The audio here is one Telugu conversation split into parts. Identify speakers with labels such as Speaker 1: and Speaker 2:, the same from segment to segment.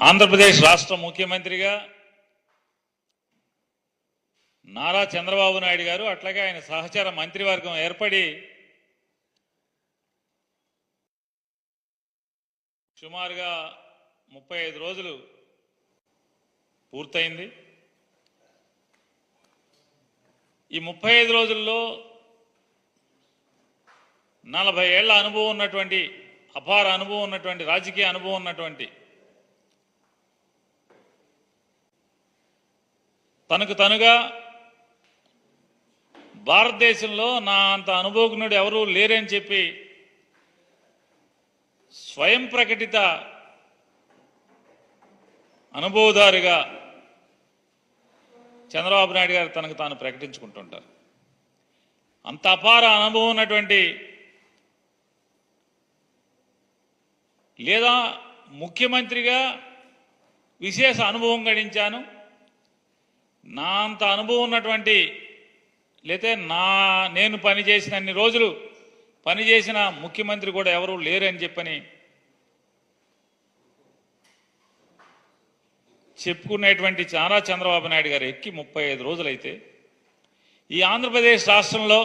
Speaker 1: ఆంధ్రప్రదేశ్ రాష్ట్ర ముఖ్యమంత్రిగా నారా చంద్రబాబు నాయుడు గారు అట్లాగే ఆయన సహచర మంత్రివర్గం ఏర్పడి సుమారుగా ముప్పై ఐదు రోజులు పూర్తయింది. ఈ ముప్పై ఐదు రోజుల్లో నలభై ఏళ్ళ అనుభవం ఉన్నటువంటి అపార అనుభవం ఉన్నటువంటి రాజకీయ అనుభవం ఉన్నటువంటి తనకు తనుగా భారతదేశంలో నా అంత అనుభవజ్ఞుడు ఎవరూ లేరని చెప్పి స్వయం ప్రకటిత అనుభవదారుగా చంద్రబాబు నాయుడు గారు తనకు తాను ప్రకటించుకుంటుంటారు. అంత అపార అనుభవం ఉన్నటువంటి లేదా ముఖ్యమంత్రిగా విశేష అనుభవం గడించాను. నా అంత అనుభవం ఉన్నటువంటి లేతే నా నేను పనిచేసిన అన్ని రోజులు పనిచేసిన ముఖ్యమంత్రి కూడా ఎవరు లేరని చెప్పని చెప్పుకునేటువంటి చాలా చంద్రబాబు నాయుడు గారు ఎక్కి ముప్పై ఐదు రోజులైతే ఈ ఆంధ్రప్రదేశ్ రాష్ట్రంలో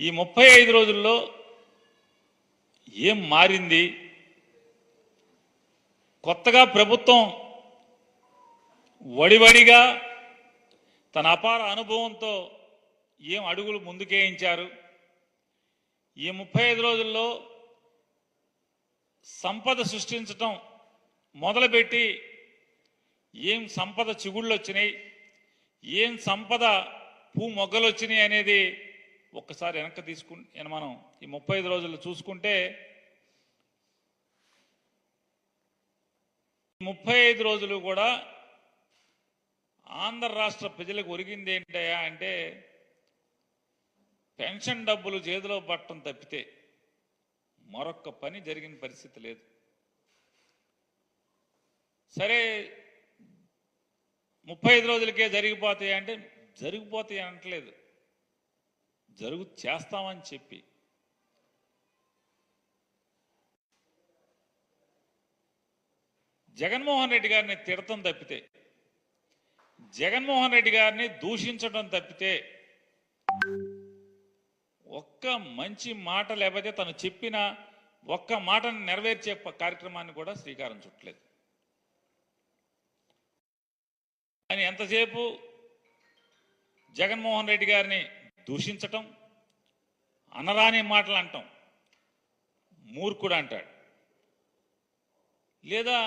Speaker 1: ఈ ముప్పై ఐదు రోజుల్లో ఏం మారింది? కొత్తగా ప్రభుత్వం వడివడిగా తన అపార అనుభవంతో ఏం అడుగులు ముందుకేయించారు? ఈ ముప్పై ఐదు రోజుల్లో సంపద సృష్టించటం మొదలుపెట్టి ఏం సంపద చిగుళ్ళు వచ్చినాయి ఏం సంపద పూ మొగ్గలు వచ్చినాయి అనేది ఒక్కసారి వెనక్కి తీసుకు మనం ఈ ముప్పై ఐదు రోజులు చూసుకుంటే ముప్పై ఐదు రోజులు కూడా ఆంధ్ర రాష్ట్ర ప్రజలకు ఒరిగింది ఏంటయ్యా అంటే పెన్షన్ డబ్బులు చేతిలో పట్టడం తప్పితే మరొక్క పని జరిగిన పరిస్థితి లేదు. సరే ముప్పై ఐదు రోజులకే జరిగిపోతాయి అంటే జరిగిపోతాయి అనట్లేదు. జరుగు చేస్తామని చెప్పి. జగన్మోహన్ రెడ్డి గారిని తిడతం తప్పితే జగన్మోహన్ రెడ్డి గారిని దూషించడం తప్పితే ఒక్క మంచి మాట లేకపోతే తను చెప్పిన ఒక్క మాటను నెరవేర్చే కార్యక్రమాన్ని కూడా శ్రీకారం చుట్టలేదు. ఆయన ఎంతసేపు జగన్మోహన్ రెడ్డి గారిని దూషించటం అనరాని మాటలు అంటాం మూర్ఖుడు అంటాడు. లేదా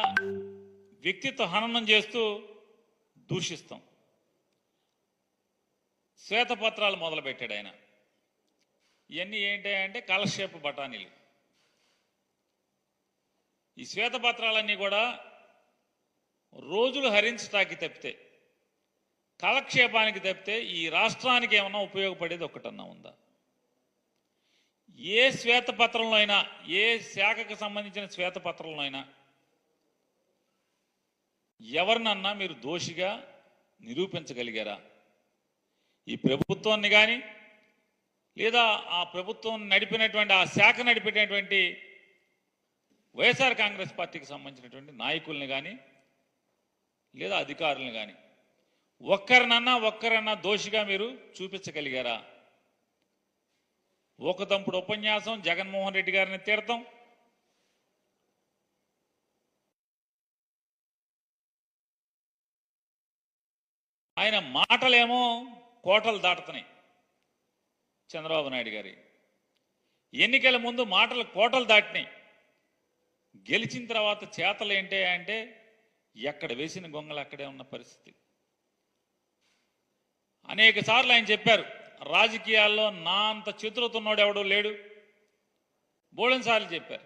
Speaker 1: వ్యక్తిత్వ హననం చేస్తూ దూషిస్తాం. శ్వేతపత్రాలు మొదలుపెట్టాడు ఆయన. ఇవన్నీ ఏంటి అంటే కాలక్షేప బఠానీలు. ఈ శ్వేతపత్రాలన్నీ కూడా రోజులు హరించటానికి తప్పితే కాలక్షేపానికి తప్పితే ఈ రాష్ట్రానికి ఏమన్నా ఉపయోగపడేది ఒకటన్నా ఉందా? ఏ శ్వేతపత్రంలో అయినా ఏ శాఖకు సంబంధించిన శ్వేతపత్రంలో అయినా ఎవరినన్నా మీరు దోషిగా నిరూపించగలిగారా? ఈ ప్రభుత్వాన్ని కానీ లేదా ఆ ప్రభుత్వం నడిపినటువంటి ఆ శాఖ నడిపినటువంటి వైఎస్ఆర్ కాంగ్రెస్ పార్టీకి సంబంధించినటువంటి నాయకుల్ని కానీ లేదా అధికారులను కానీ ఒక్కరినన్నా ఒక్కరన్నా దోషిగా మీరు చూపించగలిగారా? ఒక తంపుడు ఉపన్యాసం జగన్మోహన్ రెడ్డి గారిని తీర్థం ఆయన మాటలేమో కోటలు దాటుతున్నాయి. చంద్రబాబు నాయుడు గారి ఎన్నికల ముందు మాటలు కోటలు దాటినాయి. గెలిచిన తర్వాత చేతలు ఏంటి అంటే ఎక్కడ వేసిన గొంగలు అక్కడే ఉన్న పరిస్థితి. అనేక సార్లు ఆయన చెప్పారు రాజకీయాల్లో నా అంత చతురతున్నోడు ఎవడో లేడు. బోళన్ సార్లు చెప్పారు.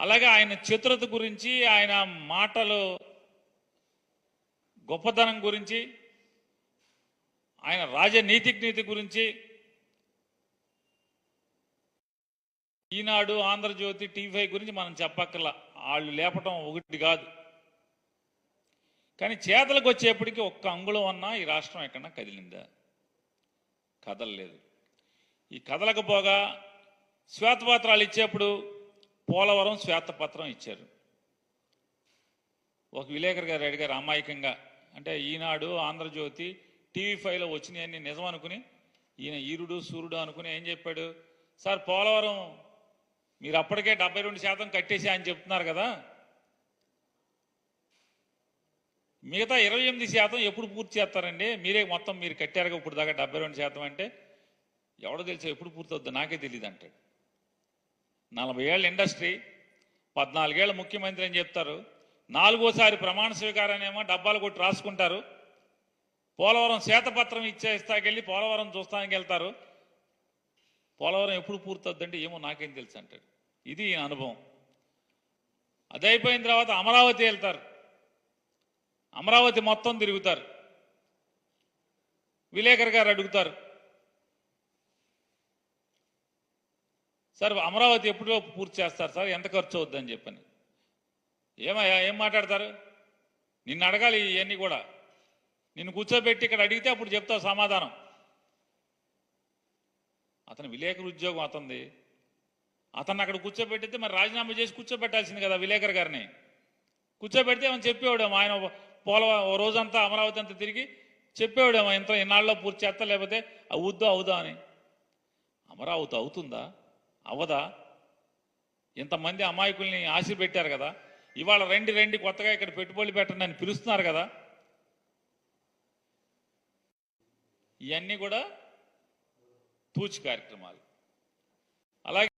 Speaker 1: అలాగే ఆయన చతురత గురించి ఆయన మాటలు గొప్పతనం గురించి ఆయన రాజనీతిజ్ఞత గురించి ఈనాడు ఆంధ్రజ్యోతి టీవీ గురించి మనం చెప్పక్కర్లా. వాళ్ళు లేపటం ఒకటి కాదు. కానీ చేతలకు వచ్చేప్పటికీ ఒక్క అంగుళం అన్నా ఈ రాష్ట్రం ఎక్కడన్నా కదిలిందా? కదలలేదు. ఈ కదలకపోగా శ్వేతపత్రాలు ఇచ్చేప్పుడు పోలవరం శ్వేతపత్రం ఇచ్చారు. ఒక విలేకరు గారు అడిగారు అమాయకంగా అంటే ఈనాడు ఆంధ్రజ్యోతి టీవీ ఫైవ్లో వచ్చినాయని నిజం అనుకుని ఈయన ఈరుడు సూర్యుడు అనుకుని ఏం చెప్పాడు? సార్ పోలవరం మీరు అప్పటికే డెబ్బై రెండు శాతం కట్టేసి అని చెప్తున్నారు కదా. మిగతా ఇరవై ఎనిమిది శాతం ఎప్పుడు పూర్తి చేస్తారండి? మీరే మొత్తం మీరు కట్టారుగా ఇప్పుడు దాకా డెబ్బై రెండు శాతం అంటే? ఎవడో తెలుసా ఎప్పుడు పూర్తి అవుద్దో నాకే తెలియదు అంటాడు. నలభై ఏళ్ళ ఇండస్ట్రీ పద్నాలుగేళ్ళ ముఖ్యమంత్రి అని చెప్తారు. నాలుగోసారి ప్రమాణ స్వీకారాన్నేమో డబ్బాలు కొట్టి రాసుకుంటారు. పోలవరం శ్వేతపత్రం ఇచ్చేస్తాకెళ్ళి పోలవరం చూస్తానికి వెళ్తారు. పోలవరం ఎప్పుడు పూర్తవుద్దంటే ఏమో నాకేం తెలుసు అంటాడు. ఇది అనుభవం. అది అయిపోయిన తర్వాత అమరావతి వెళ్తారు. అమరావతి మొత్తం తిరుగుతారు. విలేకరు గారు అడుగుతారు. సార్ అమరావతి ఎప్పుడో పూర్తి చేస్తారు సార్? ఎంత ఖర్చు అవుద్దని చెప్పని. ఏమయ్యా ఏం మాట్లాడతారు? నిన్ను అడగాలి ఇవన్నీ కూడా. నిన్ను కూర్చోబెట్టి ఇక్కడ అడిగితే అప్పుడు చెప్తావు సమాధానం. అతను విలేకరు ఉద్యోగం అతంది అతన్ని అక్కడ కూర్చోబెట్టితే మరి రాజీనామా చేసి కూర్చోబెట్టాల్సింది కదా విలేకరు గారిని. కూర్చోబెడితే ఏమని చెప్పేవాడేమో ఆయన పోలవ ఓ రోజంతా అమరావతి అంతా తిరిగి చెప్పేవాడేమో ఇంత ఇన్నాళ్ళలో పూర్తి చేస్తా లేకపోతే అవుద్దా అవుదా అని. అమరావతి అవుతుందా? అవదా? ఇంతమంది అమాయకుల్ని ఆశ పెట్టారు కదా. ఇవాళ రండి రండి కొత్తగా ఇక్కడ పెట్టుబడులు పెట్టండి అని పిలుస్తున్నారు కదా. ఇవన్నీ కూడా తూచి కార్యక్రమాలు. అలాగే